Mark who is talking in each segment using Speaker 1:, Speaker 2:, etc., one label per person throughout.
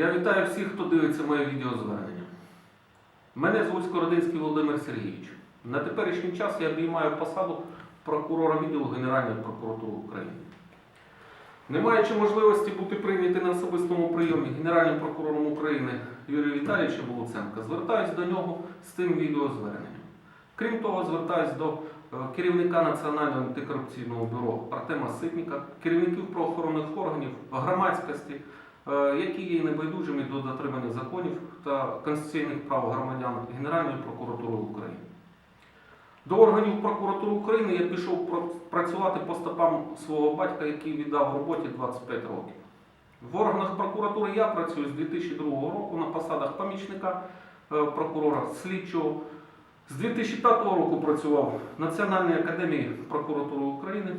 Speaker 1: Я вітаю всіх, хто дивиться моє відеозвернення. Мене звуть Скородинський Володимир Сергійович. На теперішній час я обіймаю посаду прокурора відділу Генеральної прокуратури України. Не маючи можливості бути прийнятий на особистому прийомі Генеральним прокурором України Юрія Віталійовича Волоценка, звертаюсь до нього з цим відеозверненням. Крім того, звертаюсь до е, керівника Національного антикорупційного бюро Артема Ситніка, керівників правоохоронних органів, громадськості, які є небайдужими до дотримання законів та конституційних прав громадян Генеральної прокуратури України. До органів прокуратури України я пішов працювати по стопам свого батька, який віддав роботі 25 років. В органах прокуратури я працюю з 2002 року на посадах помічника е, прокурора, слідчого. З 2005 року працював в Національній академії прокуратури України,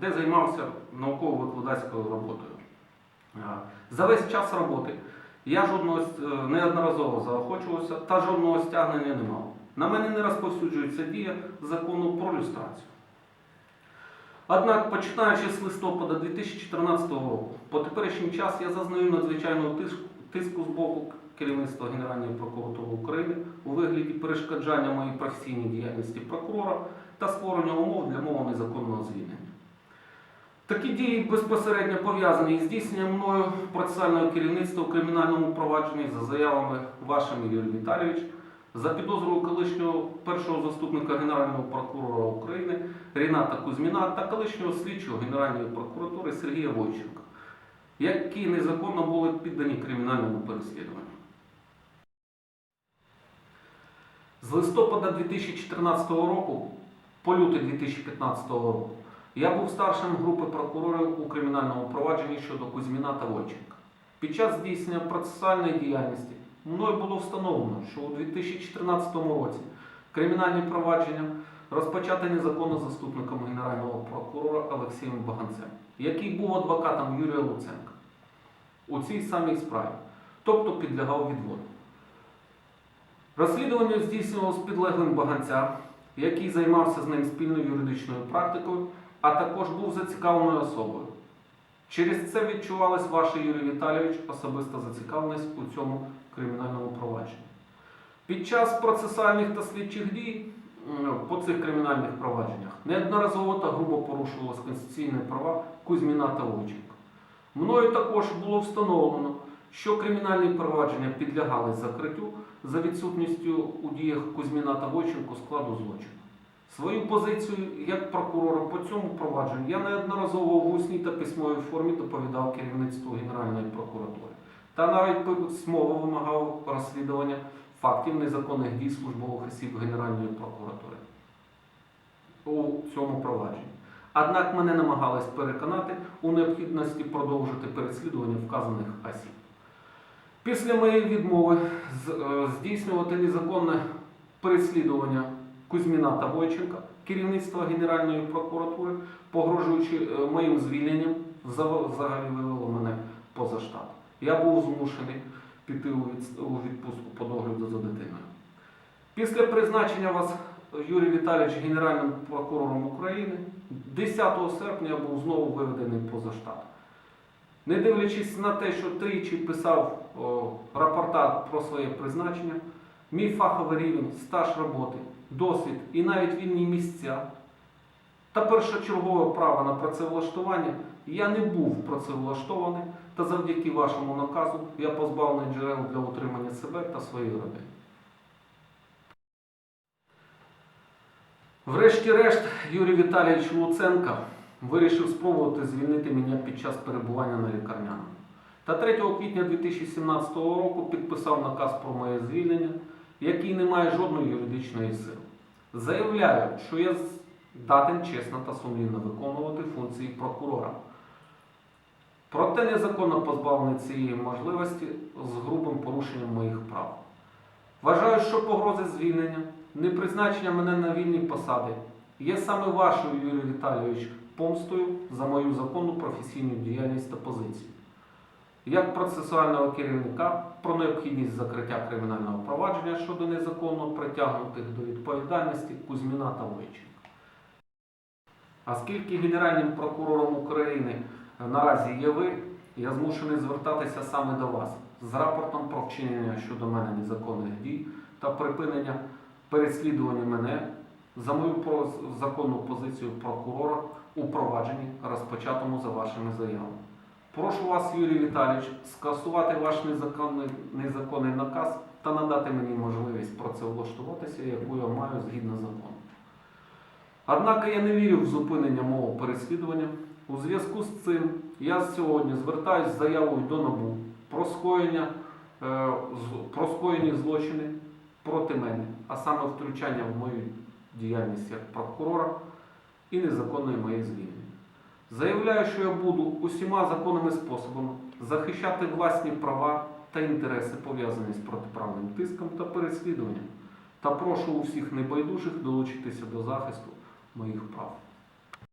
Speaker 1: де займався науково-викладацькою роботою. За весь час роботи я жодного е, неодноразово заохочувався та жодного стягнення не мав. На мене не розповсюджується дія закону про люстрацію. Однак, починаючи з листопада 2014 року, по теперішній час я зазнаю надзвичайного тиску з боку керівництва Генеральної прокуратури України у вигляді перешкоджання моїй професійній діяльності прокурора та створення умов для мого незаконного звільнення. Такі дії безпосередньо пов'язані із здійсненням мною процесуального керівництва у кримінальному провадженні за заявами вашими Юрій Віталійович, за підозрою колишнього першого заступника Генерального прокурора України Ріната Кузьміна та колишнього слідчого Генеральної прокуратури Сергія Войченка, які незаконно були піддані кримінальному переслідуванню. З листопада 2014 року по лютий 2015 року я був старшим групи прокурорів у кримінальному провадженні щодо Кузьміна та Войченка. Під час здійснення процесуальної діяльності мною було встановлено, що у 2014 році кримінальні провадження розпочати незаконно заступником Генерального прокурора Олексієм Баганцем, який був адвокатом Юрія Луценка у цій самій справі, тобто підлягав відводу. Розслідування здійснювалося підлеглим Баганця, який займався з ним спільною юридичною практикою, а також був зацікавленою особою. Через це відчувалась ваша Юрій Віталійович особиста зацікавленість у цьому кримінальному провадженні. Під час процесуальних та слідчих дій по цих кримінальних провадженнях неодноразово та грубо порушувалися конституційні права Кузьміна та Войченка. Мною також було встановлено, що кримінальні провадження підлягали закриттю за відсутністю у діях Кузьміна та Войченко складу злочину. Свою позицію як прокурора по цьому провадженню я неодноразово в усній та письмовій формі доповідав керівництву Генеральної прокуратури та навіть письмово вимагав розслідування фактів незаконних дій службових осіб Генеральної прокуратури у цьому провадженні. Однак мене намагались переконати у необхідності продовжити переслідування вказаних осіб. Після моєї відмови е, здійснювати незаконне переслідування Кузьміна та Бойченка, керівництво Генеральної прокуратури, погрожуючи е, моїм звільненням, взагалі вивело мене поза штат. Я був змушений піти у відпустку по догляду за дитиною. Після призначення вас, Юрій Віталійович, Генеральним прокурором України, 10 серпня я був знову виведений поза штат. Не дивлячись на те, що тричі писав о, рапорта про своє призначення, мій фаховий рівень, стаж роботи, досвід і навіть вільні місця та першочергове право на працевлаштування я не був працевлаштований, та завдяки вашому наказу я позбавлений джерел для утримання себе та своєї родини. Врешті-решт, Юрій Віталійович Луценко вирішив спробувати звільнити мене під час перебування на лікарняному. Та 3 квітня 2017 року підписав наказ про моє звільнення, який не має жодної юридичної сили. Заявляю, що я здатен чесно та сумлінно виконувати функції прокурора. Проте незаконно позбавлений цієї можливості з грубим порушенням моїх прав. Вважаю, що погрози звільнення, непризначення мене на вільні посади є саме вашою, Юрій Віталійович, помстою за мою законну професійну діяльність та позицію. Як процесуального керівника про необхідність закриття кримінального провадження щодо незаконно притягнутих до відповідальності Кузьміна та Войченка. Оскільки Генеральним прокурором України наразі є ви, я змушений звертатися саме до вас з рапортом про вчинення щодо мене незаконних дій та припинення переслідування мене за мою законну позицію прокурора у провадженні, розпочатому за вашими заявами. Прошу вас, Юрій Віталійович, скасувати ваш незаконний, незаконний наказ та надати мені можливість працевлаштуватися, яку я маю згідно закону. Однак я не вірю в зупинення мого переслідування. У зв'язку з цим я сьогодні звертаюся з заявою до НАБУ про скоєння, е, про скоєні злочини проти мене, а саме втручання в мою діяльність як прокурора і незаконної моєї звільнення. Заявляю, що я буду усіма законними способами захищати власні права та інтереси, пов'язані з протиправним тиском та переслідуванням, та прошу усіх небайдужих долучитися до захисту моїх прав.